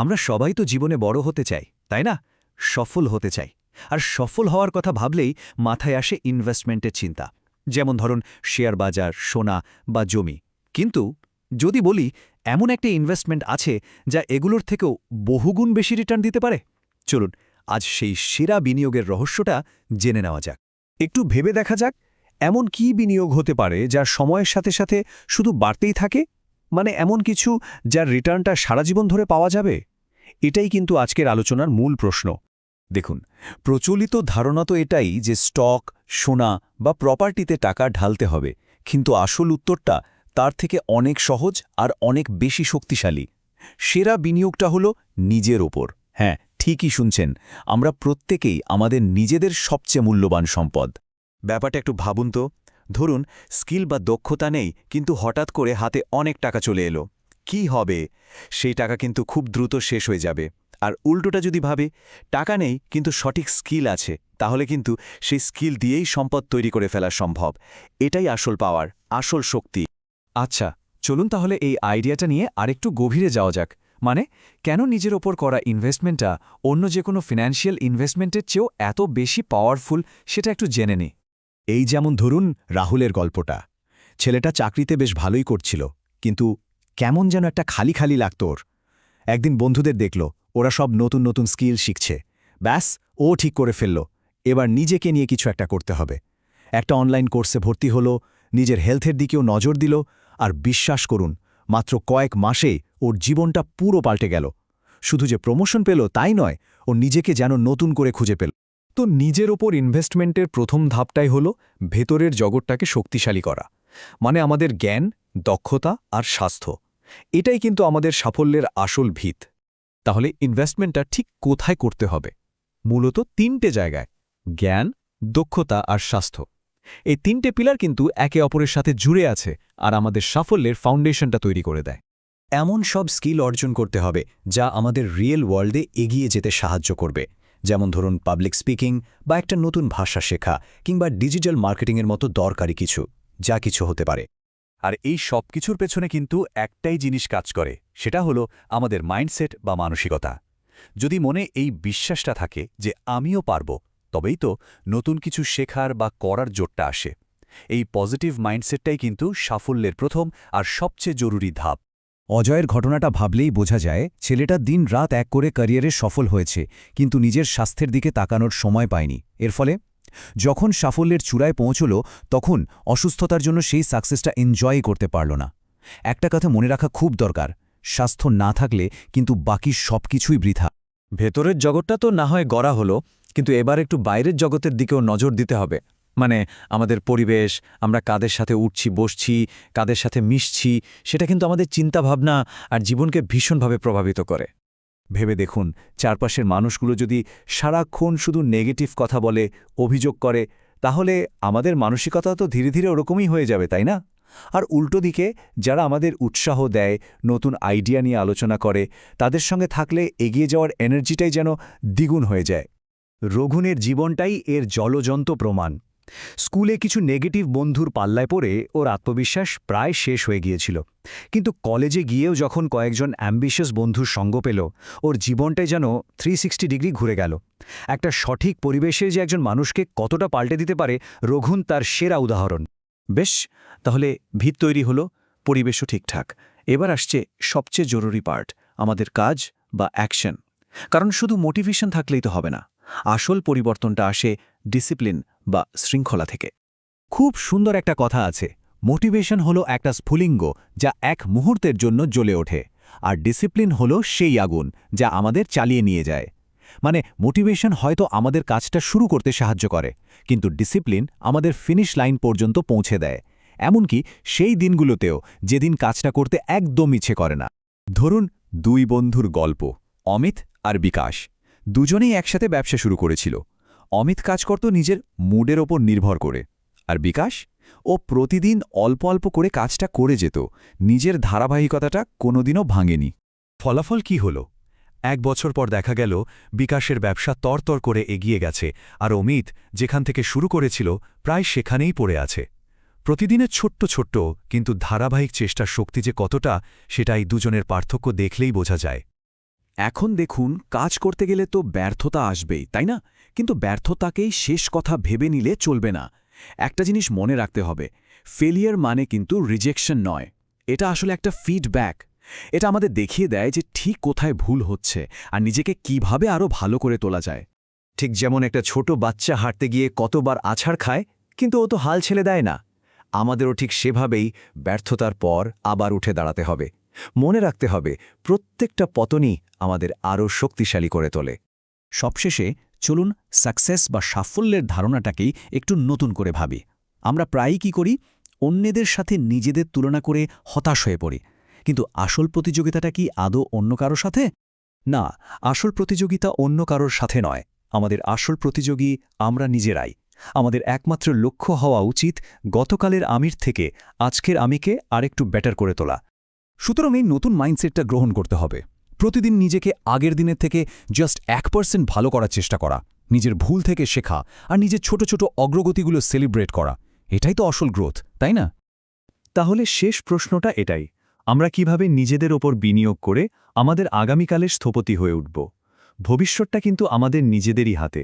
আমরা সবাই তো জীবনে বড় হতে চাই, তাই না? সফল হতে চাই। আর সফল হওয়ার কথা ভাবলেই মাথায় আসে ইনভেস্টমেন্টের চিন্তা। যেমন ধরুন শেয়ার বাজার, সোনা বা জমি। কিন্তু যদি বলি, এমন একটা ইনভেস্টমেন্ট আছে যা এগুলোর থেকেও বহুগুণ বেশি রিটার্ন দিতে পারে? চলুন, আজ সেই সেরা বিনিয়োগের রহস্যটা জেনে নেওয়া যাক। একটু ভেবে দেখা যাক, এমন কি বিনিয়োগ হতে পারে যা সময়ের সাথে সাথে শুধু বাড়তেই থাকে মানে এমন কিছু যার রিটার্নটা সারা জীবন ধরে পাওয়া যাবে? এটাই কিন্তু আজকের আলোচনার মূল প্রশ্ন। দেখুন, প্রচলিত ধারণা তো এটাই যে স্টক, সোনা বা প্রপার্টিতে টাকা ঢালতে হবে। কিন্তু আসল উত্তরটা তার থেকে অনেক সহজ আর অনেক বেশি শক্তিশালী। সেরা বিনিয়োগটা হলো নিজের ওপর। হ্যাঁ ঠিকই শুনছেন, আমরা প্রত্যেকেই আমাদের নিজেদের সবচেয়ে মূল্যবান সম্পদ। ব্যাপারটা একটু ভাবুন তো। ধরুন, স্কিল বা দক্ষতা নেই, কিন্তু হঠাৎ করে হাতে অনেক টাকা চলে এলো। কি হবে? সেই টাকা কিন্তু খুব দ্রুত শেষ হয়ে যাবে। আর উল্টোটা যদি ভাবে, টাকা নেই, কিন্তু সঠিক স্কিল আছে, তাহলে কিন্তু সেই স্কিল দিয়েই সম্পদ তৈরি করে ফেলা সম্ভব। এটাই আসল পাওয়ার, আসল শক্তি। আচ্ছা চলুন তাহলে এই আইডিয়াটা নিয়ে আরেকটু গভীরে যাওয়া যাক। মানে কেন নিজের ওপর করা ইনভেস্টমেন্টটা অন্য যে কোনো ফিনান্সিয়াল ইনভেস্টমেন্টের চেয়েও এত বেশি পাওয়ারফুল সেটা একটু জেনে নিই এই যেমন ধরুন রাহুলের গল্পটা। ছেলেটা চাকরিতে বেশ ভালোই করছিল, কিন্তু কেমন যেন একটা খালি খালি লাগত ওর। একদিন বন্ধুদের দেখল, ওরা সব নতুন নতুন স্কিল শিখছে। ব্যাস, ও ঠিক করে ফেলল, এবার নিজেকে নিয়ে কিছু একটা করতে হবে। একটা অনলাইন কোর্সে ভর্তি হলো, নিজের হেলথের দিকেও নজর দিল, আর বিশ্বাস করুন, মাত্র কয়েক মাসেই ওর জীবনটা পুরো পাল্টে গেল। শুধু যে প্রমোশন পেল তাই নয়, ও নিজেকে যেন নতুন করে খুঁজে পেল। তো নিজের ওপর ইনভেস্টমেন্টের প্রথম ধাপটাই হল ভেতরের জগৎটাকে শক্তিশালী করা। মানে আমাদের জ্ঞান, দক্ষতা আর স্বাস্থ্য। এটাই কিন্তু আমাদের সাফল্যের আসল ভিত। তাহলে ইনভেস্টমেন্টটা ঠিক কোথায় করতে হবে? মূলত তিনটে জায়গায়, জ্ঞান, দক্ষতা আর স্বাস্থ্য। এই তিনটে পিলার কিন্তু একে অপরের সাথে জুড়ে আছে আর আমাদের সাফল্যের ফাউন্ডেশনটা তৈরি করে দেয়। এমন সব স্কিল অর্জন করতে হবে যা আমাদের রিয়েল ওয়ার্ল্ডে এগিয়ে যেতে সাহায্য করবে। যেমন ধরুন পাবলিক স্পিকিং বা একটা নতুন ভাষা শেখা কিংবা ডিজিটাল মার্কেটিংয়ের মতো দরকারি কিছু, যা কিছু হতে পারে। আর এই সব কিছুর পেছনে কিন্তু একটাই জিনিস কাজ করে, সেটা হলো আমাদের মাইন্ডসেট বা মানসিকতা। যদি মনে এই বিশ্বাসটা থাকে যে আমিও পারব, তবেই তো নতুন কিছু শেখার বা করার জোরটা আসে। এই পজিটিভ মাইন্ডসেটটাই কিন্তু সাফল্যের প্রথম আর সবচেয়ে জরুরি ধাপ। অজয়ের ঘটনাটা ভাবলেই বোঝা যায়, ছেলেটা দিন রাত এক করে ক্যারিয়ারে সফল হয়েছে, কিন্তু নিজের স্বাস্থ্যের দিকে তাকানোর সময় পায়নি। এর ফলে যখন সাফল্যের চূড়ায় পৌঁছল, তখন অসুস্থতার জন্য সেই সাকসেসটা এনজয় করতে পারল না। একটা কথা মনে রাখা খুব দরকার, স্বাস্থ্য না থাকলে কিন্তু বাকি সব কিছুই বৃথা। ভেতরের জগৎটা তো না হয় গড়া হলো, কিন্তু এবার একটু বাইরের জগতের দিকেও নজর দিতে হবে। মানে আমাদের পরিবেশ, আমরা কাদের সাথে উঠছি, বসছি, কাদের সাথে মিশছি, সেটা কিন্তু আমাদের চিন্তাভাবনা আর জীবনকে ভীষণভাবে প্রভাবিত করে। ভেবে দেখুন, চারপাশের মানুষগুলো যদি সারাক্ষণ শুধু নেগেটিভ কথা বলে, অভিযোগ করে, তাহলে আমাদের মানসিকতা তো ধীরে ধীরে ওরকমই হয়ে যাবে, তাই না? আর উল্টো দিকে, যারা আমাদের উৎসাহ দেয়, নতুন আইডিয়া নিয়ে আলোচনা করে, তাদের সঙ্গে থাকলে এগিয়ে যাওয়ার এনার্জিটাই যেন দ্বিগুণ হয়ে যায়। রঘুনের জীবনটাই এর জলজন্ত প্রমাণ। স্কুলে কিছু নেগেটিভ বন্ধুর পাল্লায় পড়ে ওর আত্মবিশ্বাস প্রায় শেষ হয়ে গিয়েছিল। কিন্তু কলেজে গিয়েও যখন কয়েকজন অ্যাম্বিশিয়াস বন্ধুর সঙ্গ পেল, ওর জীবনটাই যেন থ্রি ডিগ্রি ঘুরে গেল। একটা সঠিক পরিবেশে যে একজন মানুষকে কতটা পাল্টে দিতে পারে, রঘুন তার সেরা উদাহরণ। বেশ, তাহলে ভিত তৈরি হলো, পরিবেশও ঠিকঠাক। এবার আসছে সবচেয়ে জরুরি পার্ট, আমাদের কাজ বা অ্যাকশন কারণ শুধু মোটিভেশন থাকলেই তো হবে না। আসল পরিবর্তনটা আসে ডিসিপ্লিন বা শৃঙ্খলা থেকে। খুব সুন্দর একটা কথা আছে। মোটিভেশন হলো একটা স্ফুলিঙ্গ যা এক মুহূর্তের জন্য জ্বলে ওঠে। আর ডিসিপ্লিন হলো সেই আগুন যা আমাদের চালিয়ে নিয়ে যায়। মানে মোটিভেশন হয়তো আমাদের কাজটা শুরু করতে সাহায্য করে, কিন্তু ডিসিপ্লিন আমাদের ফিনিশ লাইন পর্যন্ত পৌঁছে দেয়। এমনকি সেই দিনগুলোতেও যেদিন কাজটা করতে একদম ইচ্ছে করে না। ধরুন, দুই বন্ধুর গল্প, অমিত আর বিকাশ। দুজনেই একসাথে ব্যবসা শুরু করেছিল। অমিত কাজ করত নিজের মুডের ওপর নির্ভর করে। আর বিকাশ, ও প্রতিদিন অল্প অল্প করে কাজটা করে যেত, নিজের ধারাবাহিকতাটা কোনোদিনও ভাঙেনি। ফলাফল কি হল? এক বছর পর দেখা গেল, বিকাশের ব্যবসা তরতর করে এগিয়ে গেছে, আর অমিত যেখান থেকে শুরু করেছিল প্রায় সেখানেই পড়ে আছে। প্রতিদিনের ছোট্ট ছোট্ট, কিন্তু ধারাবাহিক চেষ্টার শক্তি যে কতটা সেটা এই দুজনের পার্থক্য দেখলেই বোঝা যায়। এখন দেখুন, কাজ করতে গেলে তো ব্যর্থতা আসবেই, তাই না? কিন্তু ব্যর্থতাকেই শেষ কথা ভেবে নিলে চলবে না। একটা জিনিস মনে রাখতে হবে ফেলিয়ার মানে কিন্তু রিজেকশন নয়। এটা আসলে একটা ফিডব্যাক এটা আমাদের দেখিয়ে দেয় যে ঠিক কোথায় ভুল হচ্ছে আর নিজেকে কীভাবে আরও ভালো করে তোলা যায়। ঠিক যেমন একটা ছোট বাচ্চা হাঁটতে গিয়ে কতবার আছাড় খায়, কিন্তু ও তো হাল ছেলে দেয় না। আমাদেরও ঠিক সেভাবেই ব্যর্থতার পর আবার উঠে দাঁড়াতে হবে। মনে রাখতে হবে, প্রত্যেকটা পতনই আমাদের আরও শক্তিশালী করে তোলে। সবশেষে চলুন সাকসেস বা সাফল্যের ধারণাটাকেই একটু নতুন করে ভাবি। আমরা প্রায়ই কি করি? অন্যদের সাথে নিজেদের তুলনা করে হতাশ হয়ে পড়ি। কিন্তু আসল প্রতিযোগিতাটা কি আদৌ অন্য কারও সাথে? না, আসল প্রতিযোগিতা অন্য কারোর সাথে নয়। আমাদের আসল প্রতিযোগী আমরা নিজেরাই। আমাদের একমাত্র লক্ষ্য হওয়া উচিত গতকালের আমির থেকে আজকের আমিকে আরেকটু বেটার করে তোলা। সুতরাং এই নতুন মাইন্ডসেটটা গ্রহণ করতে হবে। প্রতিদিন নিজেকে আগের দিনের থেকে জাস্ট এক পার্সেন্ট ভালো করার চেষ্টা করা, নিজের ভুল থেকে শেখা আর নিজের ছোট ছোট অগ্রগতিগুলো সেলিব্রেট করা। এটাই তো আসল গ্রোথ তাই না? তাহলে শেষ প্রশ্নটা এটাই, আমরা কীভাবে নিজেদের ওপর বিনিয়োগ করে আমাদের আগামীকালের স্থপতি হয়ে উঠব? ভবিষ্যৎটা কিন্তু আমাদের নিজেদেরই হাতে।